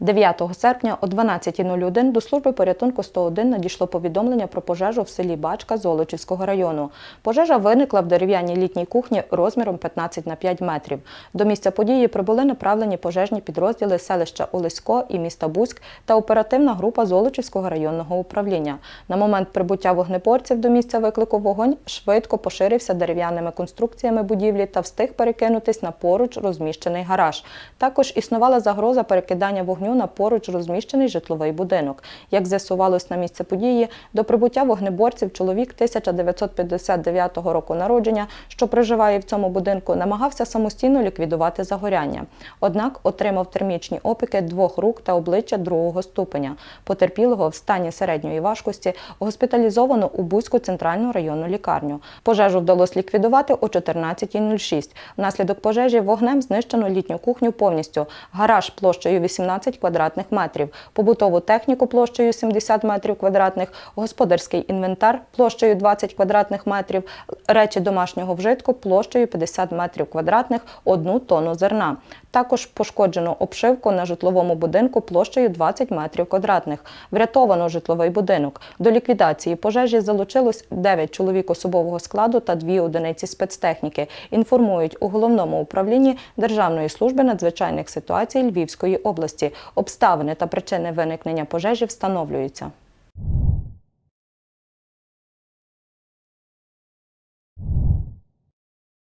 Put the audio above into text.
9 серпня о 12.01 до служби порятунку 101 надійшло повідомлення про пожежу в селі Бачка Золочівського району. Пожежа виникла в дерев'яній літній кухні розміром 15 на 5 метрів. До місця події прибули направлені пожежні підрозділи селища Олесько і міста Бузьк та оперативна група Золочівського районного управління. На момент прибуття вогнеборців до місця виклику вогонь швидко поширився дерев'яними конструкціями будівлі та встиг перекинутись на поруч розміщений гараж. Також існувала загроза перекидання вогню на поруч розміщений житловий будинок. Як з'ясувалось на місце події, до прибуття вогнеборців чоловік 1959 року народження, що проживає в цьому будинку, намагався самостійно ліквідувати загоряння. Однак отримав термічні опіки двох рук та обличчя другого ступеня. Потерпілого в стані середньої важкості госпіталізовано у Бузьку центральну районну лікарню. Пожежу вдалося ліквідувати о 14.06. Внаслідок пожежі вогнем знищено літню кухню повністю, гараж площею 18 квадратних метрів, побутову техніку площею 70 метрів квадратних, господарський інвентар площею 20 квадратних метрів, речі домашнього вжитку площею 50 метрів квадратних, одну тонну зерна. Також пошкоджено обшивку на житловому будинку площею 20 метрів квадратних. Врятовано житловий будинок. До ліквідації пожежі залучилось 9 чоловік особового складу та 2 одиниці спецтехніки. Інформують у головному управлінні Державної служби надзвичайних ситуацій Львівської області. Обставини та причини виникнення пожежі встановлюються.